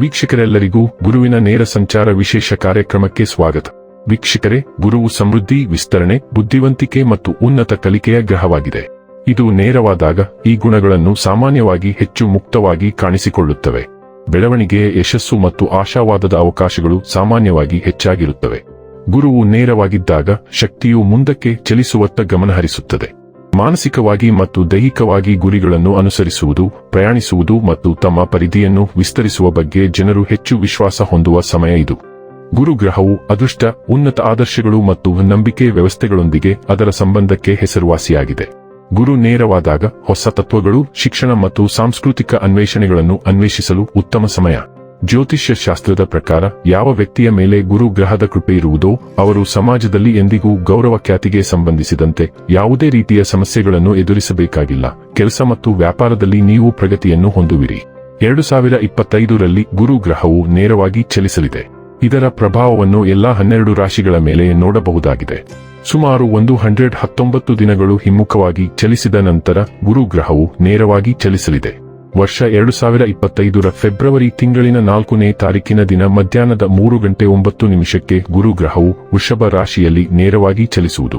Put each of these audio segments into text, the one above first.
ವೀಕ್ಷಕರೆಲ್ಲರಿಗೂ ಗುರುವಿನ ನೇರ ಸಂಚಾರ ವಿಶೇಷ ಕಾರ್ಯಕ್ರಮಕ್ಕೆ ಸ್ವಾಗತ. ವೀಕ್ಷಕರೇ, ಗುರುವು ಸಮೃದ್ಧಿ, ವಿಸ್ತರಣೆ, ಬುದ್ಧಿವಂತಿಕೆ ಮತ್ತು ಉನ್ನತ ಕಲಿಕೆಯ ಗ್ರಹವಾಗಿದೆ. ಇದು ನೇರವಾದಾಗ ಈ ಗುಣಗಳನ್ನು ಸಾಮಾನ್ಯವಾಗಿ ಹೆಚ್ಚು ಮುಕ್ತವಾಗಿ ಕಾಣಿಸಿಕೊಳ್ಳುತ್ತವೆ. ಬೆಳವಣಿಗೆಯ ಯಶಸ್ಸು ಮತ್ತು ಆಶಾವಾದದ ಅವಕಾಶಗಳು ಸಾಮಾನ್ಯವಾಗಿ ಹೆಚ್ಚಾಗಿರುತ್ತವೆ. ಗುರುವು ನೇರವಾಗಿದ್ದಾಗ ಶಕ್ತಿಯು ಮುಂದಕ್ಕೆ ಚಲಿಸುವತ್ತ ಗಮನಹರಿಸುತ್ತದೆ. ಮಾನಸಿಕವಾಗಿ ಮತ್ತು ದೈಹಿಕವಾಗಿ ಗುರಿಗಳನ್ನು ಅನುಸರಿಸುವುದು, ಪ್ರಯಾಣಿಸುವುದು ಮತ್ತು ತಮ್ಮ ಪರಿಧಿಯನ್ನು ವಿಸ್ತರಿಸುವ ಬಗ್ಗೆ ಜನರು ಹೆಚ್ಚು ವಿಶ್ವಾಸ ಹೊಂದುವ ಸಮಯ ಇದು. ಗುರುಗ್ರಹವು ಅದೃಷ್ಟ, ಉನ್ನತ ಆದರ್ಶಗಳು ಮತ್ತು ನಂಬಿಕೆ ವ್ಯವಸ್ಥೆಗಳೊಂದಿಗೆ ಅದರ ಸಂಬಂಧಕ್ಕೆ ಹೆಸರುವಾಸಿಯಾಗಿದೆ. ಗುರು ನೇರವಾದಾಗ ಹೊಸ ತತ್ವಗಳು, ಶಿಕ್ಷಣ ಮತ್ತು ಸಾಂಸ್ಕೃತಿಕ ಅನ್ವೇಷಣೆಗಳನ್ನು ಅನ್ವೇಷಿಸಲು ಉತ್ತಮ ಸಮಯ. ಜ್ಯೋತಿಷ್ಯ ಶಾಸ್ತ್ರದ ಪ್ರಕಾರ ಯಾವ ವ್ಯಕ್ತಿಯ ಮೇಲೆ ಗುರು ಗ್ರಹದ ಕೃಪೆ ಇರುವುದೋ ಅವರು ಸಮಾಜದಲ್ಲಿ ಎಂದಿಗೂ ಗೌರವ ಖ್ಯಾತಿಗೆ ಸಂಬಂಧಿಸಿದಂತೆ ಯಾವುದೇ ರೀತಿಯ ಸಮಸ್ಯೆಗಳನ್ನು ಎದುರಿಸಬೇಕಾಗಿಲ್ಲ. ಕೆಲಸ ಮತ್ತು ವ್ಯಾಪಾರದಲ್ಲಿ ನೀವು ಪ್ರಗತಿಯನ್ನು ಹೊಂದುವಿರಿ. ಎರಡು ಸಾವಿರ ಇಪ್ಪತ್ತೈದರಲ್ಲಿ ಗುರು ಗ್ರಹವು ನೇರವಾಗಿ ಚಲಿಸಲಿದೆ. ಇದರ ಪ್ರಭಾವವನ್ನು ಎಲ್ಲಾ ಹನ್ನೆರಡು ರಾಶಿಗಳ ಮೇಲೆ ನೋಡಬಹುದಾಗಿದೆ. ಸುಮಾರು ಒಂದು ಹಂಡ್ರೆಡ್ ಹತ್ತೊಂಬತ್ತು ದಿನಗಳು ಹಿಮ್ಮುಖವಾಗಿ ಚಲಿಸಿದ ನಂತರ ಗುರು ಗ್ರಹವು ನೇರವಾಗಿ ಚಲಿಸಲಿದೆ. ವರ್ಷ ಎರಡು ಸಾವಿರ ಇಪ್ಪತ್ತೈದರ ಫೆಬ್ರವರಿ ತಿಂಗಳಿನ ನಾಲ್ಕನೇ ತಾರೀಕಿನ ದಿನ ಮಧ್ಯಾಹ್ನದ ಮೂರು ಗಂಟೆ ಒಂಬತ್ತು ನಿಮಿಷಕ್ಕೆ ಗುರು ಗ್ರಹವು ವೃಷಭ ರಾಶಿಯಲ್ಲಿ ನೇರವಾಗಿ ಚಲಿಸುವುದು.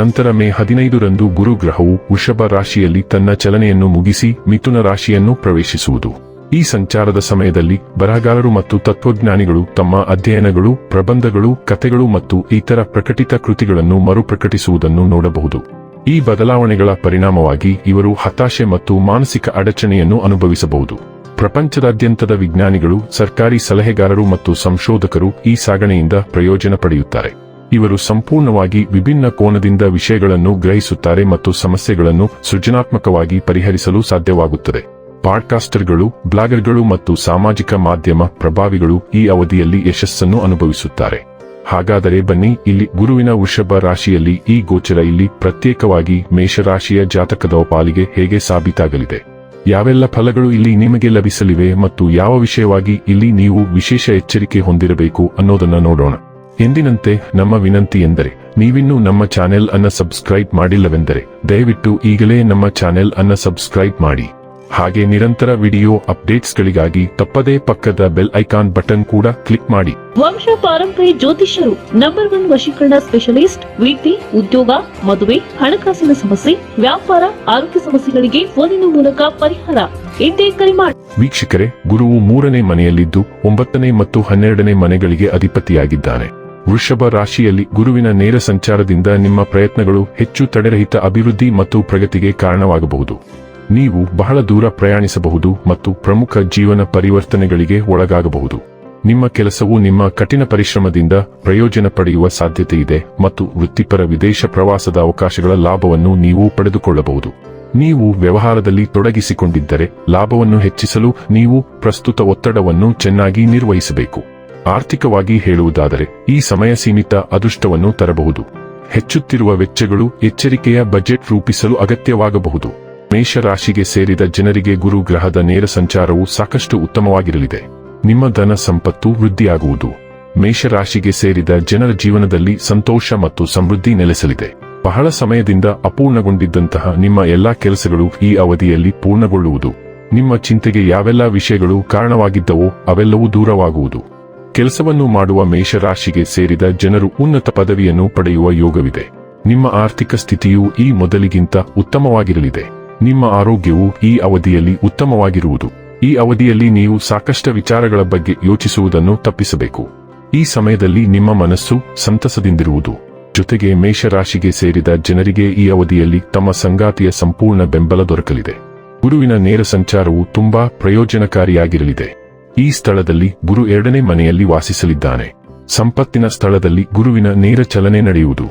ನಂತರ ಮೇ ಹದಿನೈದರಂದು ಗುರು ಗ್ರಹವು ವೃಷಭ ರಾಶಿಯಲ್ಲಿ ತನ್ನ ಚಲನೆಯನ್ನು ಮುಗಿಸಿ ಮಿಥುನ ರಾಶಿಯನ್ನು ಪ್ರವೇಶಿಸುವುದು. ಈ ಸಂಚಾರದ ಸಮಯದಲ್ಲಿ ಬರಹಗಾರರು ಮತ್ತು ತತ್ವಜ್ಞಾನಿಗಳು ತಮ್ಮ ಅಧ್ಯಯನಗಳು, ಪ್ರಬಂಧಗಳು, ಕಥೆಗಳು ಮತ್ತು ಇತರ ಪ್ರಕಟಿತ ಕೃತಿಗಳನ್ನು ಮರುಪ್ರಕಟಿಸುವುದನ್ನು ನೋಡಬಹುದು. ಈ ಬದಲಾವಣೆಗಳ ಪರಿಣಾಮವಾಗಿ ಇವರು ಹತಾಶೆ ಮತ್ತು ಮಾನಸಿಕ ಅಡಚಣೆಯನ್ನು ಅನುಭವಿಸಬಹುದು. ಪ್ರಪಂಚದಾದ್ಯಂತದ ವಿಜ್ಞಾನಿಗಳು, ಸರ್ಕಾರಿ ಸಲಹೆಗಾರರು ಮತ್ತು ಸಂಶೋಧಕರು ಈ ಸಾಗಣೆಯಿಂದ ಪ್ರಯೋಜನ ಪಡೆಯುತ್ತಾರೆ. ಇವರು ಸಂಪೂರ್ಣವಾಗಿ ವಿಭಿನ್ನ ಕೋನದಿಂದ ವಿಷಯಗಳನ್ನು ಗ್ರಹಿಸುತ್ತಾರೆ ಮತ್ತು ಸಮಸ್ಯೆಗಳನ್ನು ಸೃಜನಾತ್ಮಕವಾಗಿ ಪರಿಹರಿಸಲು ಸಾಧ್ಯವಾಗುತ್ತದೆ. ಪಾಡ್ಕಾಸ್ಟರ್ಗಳು, ಬ್ಲಾಗರ್ಗಳು ಮತ್ತು ಸಾಮಾಜಿಕ ಮಾಧ್ಯಮ ಪ್ರಭಾವಿಗಳು ಈ ಅವಧಿಯಲ್ಲಿ ಯಶಸ್ಸನ್ನು ಅನುಭವಿಸುತ್ತಾರೆ. ಹಾಗಾದರೆ ಬನ್ನಿ, ಇಲ್ಲಿ ಗುರುವಿನ ವೃಷಭ ರಾಶಿಯಲ್ಲಿ ಈ ಗೋಚರ ಇಲ್ಲಿ ಪ್ರತ್ಯೇಕವಾಗಿ ಮೇಷರಾಶಿಯ ಜಾತಕದ ಪಾಲಿಗೆ ಹೇಗೆ ಸಾಬೀತಾಗಲಿದೆ? ಯಾವೆಲ್ಲ ಫಲಗಳು ಇಲ್ಲಿ ನಿಮಗೆ ಲಭಿಸಲಿವೆ ಮತ್ತು ಯಾವ ವಿಷಯವಾಗಿ ಇಲ್ಲಿ ನೀವು ವಿಶೇಷ ಎಚ್ಚರಿಕೆ ಹೊಂದಿರಬೇಕು ಅನ್ನೋದನ್ನ ನೋಡೋಣ. ಎಂದಿನಂತೆ, ನಮ್ಮ ವಿನಂತಿ ಎಂದರೆ, ನೀವಿನ್ನೂ ನಮ್ಮ ಚಾನೆಲ್ ಅನ್ನ ಸಬ್ಸ್ಕ್ರೈಬ್ ಮಾಡಿಲ್ಲವೆಂದರೆ, ದಯವಿಟ್ಟು ಈಗಲೇ ನಮ್ಮ ಚಾನೆಲ್ ಅನ್ನ ಸಬ್ಸ್ಕ್ರೈಬ್ ಮಾಡಿ. ಹಾಗೆ ನಿರಂತರ ವಿಡಿಯೋ ಅಪ್ಡೇಟ್ಸ್ಗಳಿಗಾಗಿ ತಪ್ಪದೇ ಪಕ್ಕದ ಬೆಲ್ ಐಕಾನ್ ಬಟನ್ ಕೂಡ ಕ್ಲಿಕ್ ಮಾಡಿ. ವಂಶ ಪಾರಂಪರಿ ಜ್ಯೋತಿಷ್ಯರು ನಂಬರ್ ಒನ್ ವಶೀಕರಣ ಸ್ಪೆಷಲಿಸ್ಟ್ ವೃತ್ತಿ ಉದ್ಯೋಗ ಮದುವೆ ಹಣಕಾಸಿನ ಸಮಸ್ಯೆ ವ್ಯಾಪಾರ ಆರೋಗ್ಯ ಸಮಸ್ಯೆಗಳಿಗೆ ಫೋನಿನ ಮೂಲಕ ಪರಿಹಾರ. ಎಂದೇ ಕರೆ ಮಾಡಿ ವೀಕ್ಷಕರೇ ಗುರುವು ಮೂರನೇ ಮನೆಯಲ್ಲಿದ್ದು ಒಂಬತ್ತನೇ ಮತ್ತು ಹನ್ನೆರಡನೇ ಮನೆಗಳಿಗೆ ಅಧಿಪತಿಯಾಗಿದ್ದಾನೆ. ವೃಷಭ ರಾಶಿಯಲ್ಲಿ ಗುರುವಿನ ನೇರ ಸಂಚಾರದಿಂದ ನಿಮ್ಮ ಪ್ರಯತ್ನಗಳು ಹೆಚ್ಚು ತಡೆರಹಿತ ಅಭಿವೃದ್ಧಿ ಮತ್ತು ಪ್ರಗತಿಗೆ ಕಾರಣವಾಗಬಹುದು. ನೀವು ಬಹಳ ದೂರ ಪ್ರಯಾಣಿಸಬಹುದು ಮತ್ತು ಪ್ರಮುಖ ಜೀವನ ಪರಿವರ್ತನೆಗಳಿಗೆ ಒಳಗಾಗಬಹುದು. ನಿಮ್ಮ ಕೆಲಸವು ನಿಮ್ಮ ಕಠಿಣ ಪರಿಶ್ರಮದಿಂದ ಪ್ರಯೋಜನ ಪಡೆಯುವ ಸಾಧ್ಯತೆ ಇದೆ ಮತ್ತು ವೃತ್ತಿಪರ ವಿದೇಶ ಪ್ರವಾಸದ ಅವಕಾಶಗಳ ಲಾಭವನ್ನು ನೀವು ಪಡೆದುಕೊಳ್ಳಬಹುದು. ನೀವು ವ್ಯವಹಾರದಲ್ಲಿ ತೊಡಗಿಸಿಕೊಂಡಿದ್ದರೆ ಲಾಭವನ್ನು ಹೆಚ್ಚಿಸಲು ನೀವು ಪ್ರಸ್ತುತ ಒತ್ತಡವನ್ನು ಚೆನ್ನಾಗಿ ನಿರ್ವಹಿಸಬೇಕು. ಆರ್ಥಿಕವಾಗಿ ಹೇಳುವುದಾದರೆ ಈ ಸಮಯ ಸೀಮಿತ ಅದೃಷ್ಟವನ್ನು ತರಬಹುದು. ಹೆಚ್ಚುತ್ತಿರುವ ವೆಚ್ಚಗಳು ಎಚ್ಚರಿಕೆಯ ಬಜೆಟ್ ರೂಪಿಸಲು ಅಗತ್ಯವಾಗಬಹುದು. ಮೇಷರಾಶಿಗೆ ಸೇರಿದ ಜನರಿಗೆ ಗುರು ಗ್ರಹದ ನೇರ ಸಂಚಾರವು ಸಾಕಷ್ಟು ಉತ್ತಮವಾಗಿರಲಿದೆ. ನಿಮ್ಮ ಧನ ಸಂಪತ್ತು ವೃದ್ಧಿಯಾಗುವುದು. ಮೇಷರಾಶಿಗೆ ಸೇರಿದ ಜನರ ಜೀವನದಲ್ಲಿ ಸಂತೋಷ ಮತ್ತು ಸಮೃದ್ಧಿ ನೆಲೆಸಲಿದೆ. ಬಹಳ ಸಮಯದಿಂದ ಅಪೂರ್ಣಗೊಂಡಿದ್ದಂತಹ ನಿಮ್ಮ ಎಲ್ಲಾ ಕೆಲಸಗಳು ಈ ಅವಧಿಯಲ್ಲಿ ಪೂರ್ಣಗೊಳ್ಳುವುದು. ನಿಮ್ಮ ಚಿಂತೆಗೆ ಯಾವೆಲ್ಲ ವಿಷಯಗಳು ಕಾರಣವಾಗಿದ್ದವೋ ಅವೆಲ್ಲವೂ ದೂರವಾಗುವುದು. ಕೆಲಸವನ್ನು ಮಾಡುವ ಮೇಷರಾಶಿಗೆ ಸೇರಿದ ಜನರು ಉನ್ನತ ಪದವಿಯನ್ನು ಪಡೆಯುವ ಯೋಗವಿದೆ. ನಿಮ್ಮ ಆರ್ಥಿಕ ಸ್ಥಿತಿಯು ಈ ಮೊದಲಿಗಿಂತ ಉತ್ತಮವಾಗಿರಲಿದೆ. ನಿಮ್ಮ ಆರೋಗ್ಯವು ಈ ಅವಧಿಯಲ್ಲಿ ಉತ್ತಮವಾಗಿರುವುದು. ಈ ಅವಧಿಯಲ್ಲಿ ನೀವು ಸಾಕಷ್ಟು ವಿಚಾರಗಳ ಬಗ್ಗೆ ಯೋಚಿಸುವುದನ್ನು ತಪ್ಪಿಸಬೇಕು. ಈ ಸಮಯದಲ್ಲಿ ನಿಮ್ಮ ಮನಸ್ಸು ಸಂತಸದಿಂದಿರುವುದು. ಜೊತೆಗೆ ಮೇಷರಾಶಿಗೆ ಸೇರಿದ ಜನರಿಗೆ ಈ ಅವಧಿಯಲ್ಲಿ ತಮ್ಮ ಸಂಗಾತಿಯ ಸಂಪೂರ್ಣ ಬೆಂಬಲ ದೊರಕಲಿದೆ. ಗುರುವಿನ ನೇರ ಸಂಚಾರವು ತುಂಬಾ ಪ್ರಯೋಜನಕಾರಿಯಾಗಿರಲಿದೆ. ಈ ಸ್ಥಳದಲ್ಲಿ ಗುರು ಎರಡನೇ ಮನೆಯಲ್ಲಿ ವಾಸಿಸಲಿದ್ದಾನೆ. ಸಂಪತ್ತಿನ ಸ್ಥಳದಲ್ಲಿ ಗುರುವಿನ ನೇರ ಚಲನೆ ನಡೆಯುವುದು.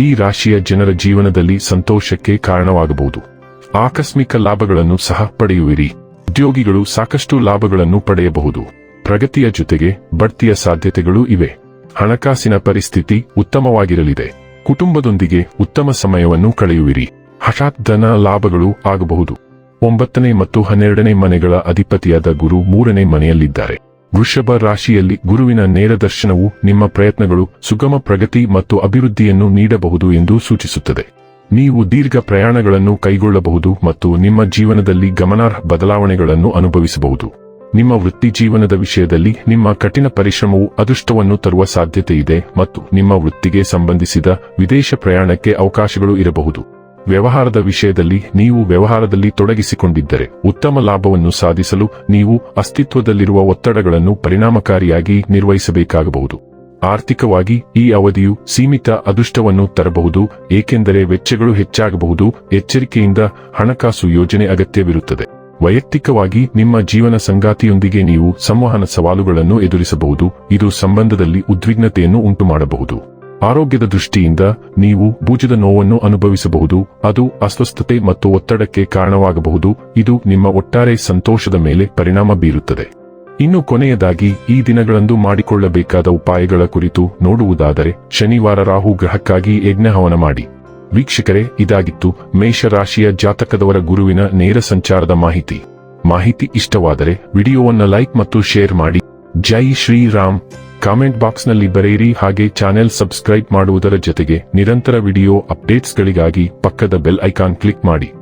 ಈ ರಾಶಿಯ ಜನರ ಜೀವನದಲ್ಲಿ ಸಂತೋಷಕ್ಕೆ ಕಾರಣವಾಗಬಹುದು. ಆಕಸ್ಮಿಕ ಲಾಭಗಳನ್ನು ಸಹ ಪಡೆಯುವಿರಿ. ಉದ್ಯೋಗಿಗಳು ಸಾಕಷ್ಟು ಲಾಭಗಳನ್ನು ಪಡೆಯಬಹುದು. ಪ್ರಗತಿಯ ಜೊತೆಗೆ ಬಡ್ತಿಯ ಸಾಧ್ಯತೆಗಳೂ ಇವೆ. ಹಣಕಾಸಿನ ಪರಿಸ್ಥಿತಿ ಉತ್ತಮವಾಗಿರಲಿದೆ. ಕುಟುಂಬದೊಂದಿಗೆ ಉತ್ತಮ ಸಮಯವನ್ನು ಕಳೆಯುವಿರಿ. ಹಠಾತ್ ಧನ ಲಾಭಗಳು ಆಗಬಹುದು. ಒಂಬತ್ತನೇ ಮತ್ತು ಹನ್ನೆರಡನೇ ಮನೆಗಳ ಅಧಿಪತಿಯಾದ ಗುರು ಮೂರನೇ ಮನೆಯಲ್ಲಿದ್ದಾರೆ. ವೃಷಭ ರಾಶಿಯಲ್ಲಿ ಗುರುವಿನ ನೇರ ದರ್ಶನವು ನಿಮ್ಮ ಪ್ರಯತ್ನಗಳು ಸುಗಮ ಪ್ರಗತಿ ಮತ್ತು ಅಭಿವೃದ್ಧಿಯನ್ನು ನೀಡಬಹುದು ಎಂದು ಸೂಚಿಸುತ್ತದೆ. ನೀವು ದೀರ್ಘ ಪ್ರಯಾಣಗಳನ್ನು ಕೈಗೊಳ್ಳಬಹುದು ಮತ್ತು ನಿಮ್ಮ ಜೀವನದಲ್ಲಿ ಗಮನಾರ್ಹ ಬದಲಾವಣೆಗಳನ್ನು ಅನುಭವಿಸಬಹುದು. ನಿಮ್ಮ ವೃತ್ತಿ ಜೀವನದ ವಿಷಯದಲ್ಲಿ ನಿಮ್ಮ ಕಠಿಣ ಪರಿಶ್ರಮವು ಅದೃಷ್ಟವನ್ನು ತರುವ ಸಾಧ್ಯತೆ ಇದೆ ಮತ್ತು ನಿಮ್ಮ ವೃತ್ತಿಗೆ ಸಂಬಂಧಿಸಿದ ವಿದೇಶ ಪ್ರಯಾಣಕ್ಕೆ ಅವಕಾಶಗಳು ಇರಬಹುದು. ವ್ಯವಹಾರದ ವಿಷಯದಲ್ಲಿ ನೀವು ವ್ಯವಹಾರದಲ್ಲಿ ತೊಡಗಿಸಿಕೊಂಡಿದ್ದರೆ ಉತ್ತಮ ಲಾಭವನ್ನು ಸಾಧಿಸಲು ನೀವು ಅಸ್ತಿತ್ವದಲ್ಲಿರುವ ಒತ್ತಡಗಳನ್ನು ಪರಿಣಾಮಕಾರಿಯಾಗಿ ನಿರ್ವಹಿಸಬೇಕಾಗಬಹುದು. ಆರ್ಥಿಕವಾಗಿ ಈ ಅವಧಿಯು ಸೀಮಿತ ಅದೃಷ್ಟವನ್ನು ತರಬಹುದು, ಏಕೆಂದರೆ ವೆಚ್ಚಗಳು ಹೆಚ್ಚಾಗಬಹುದು, ಎಚ್ಚರಿಕೆಯಿಂದ ಹಣಕಾಸು ಯೋಜನೆ ಅಗತ್ಯವಿರುತ್ತದೆ. ವೈಯಕ್ತಿಕವಾಗಿ ನಿಮ್ಮ ಜೀವನ ಸಂಗಾತಿಯೊಂದಿಗೆ ನೀವು ಸಂವಹನ ಸವಾಲುಗಳನ್ನು ಎದುರಿಸಬಹುದು, ಇದು ಸಂಬಂಧದಲ್ಲಿ ಉದ್ವಿಗ್ನತೆಯನ್ನು ಉಂಟುಮಾಡಬಹುದು. ಆರೋಗ್ಯದ ದೃಷ್ಟಿಯಿಂದ ನೀವು ಭುಜದ ನೋವನ್ನು ಅನುಭವಿಸಬಹುದು, ಅದು ಅಸ್ವಸ್ಥತೆ ಮತ್ತು ಒತ್ತಡಕ್ಕೆ ಕಾರಣವಾಗಬಹುದು, ಇದು ನಿಮ್ಮ ಒಟ್ಟಾರೆ ಸಂತೋಷದ ಮೇಲೆ ಪರಿಣಾಮ ಬೀರುತ್ತದೆ. ಇನ್ನು ಕೊನೆಯದಾಗಿ, ಈ ದಿನಗಳಂದು ಮಾಡಿಕೊಳ್ಳಬೇಕಾದ ಉಪಾಯಗಳ ಕುರಿತು ನೋಡುವುದಾದರೆ, ಶನಿವಾರ ರಾಹು ಗ್ರಹಕ್ಕಾಗಿ ಯಜ್ಞಹವನ ಮಾಡಿ. ವೀಕ್ಷಕರೇ, ಇದಾಗಿತ್ತು ಮೇಷರಾಶಿಯ ಜಾತಕದವರ ಗುರುವಿನ ನೇರ ಸಂಚಾರದ ಮಾಹಿತಿ. ಮಾಹಿತಿ ಇಷ್ಟವಾದರೆ, ವಿಡಿಯೋವನ್ನು ಲೈಕ್ ಮತ್ತು ಶೇರ್ ಮಾಡಿ. ಜೈ ಶ್ರೀರಾಮ್. ಕಾಮೆಂಟ್ ಬಾಕ್ಸ್ನಲ್ಲಿ ಬರೆಯಿರಿ ಹಾಗೆ ಚಾನೆಲ್ ಸಬ್ಸ್ಕ್ರೈಬ್ ಮಾಡುವುದರ ಜೊತೆಗೆ ನಿರಂತರ ವಿಡಿಯೋ ಅಪ್ಡೇಟ್ಸ್ಗಳಿಗಾಗಿ ಪಕ್ಕದ ಬೆಲ್ ಐಕಾನ್ ಕ್ಲಿಕ್ ಮಾಡಿ.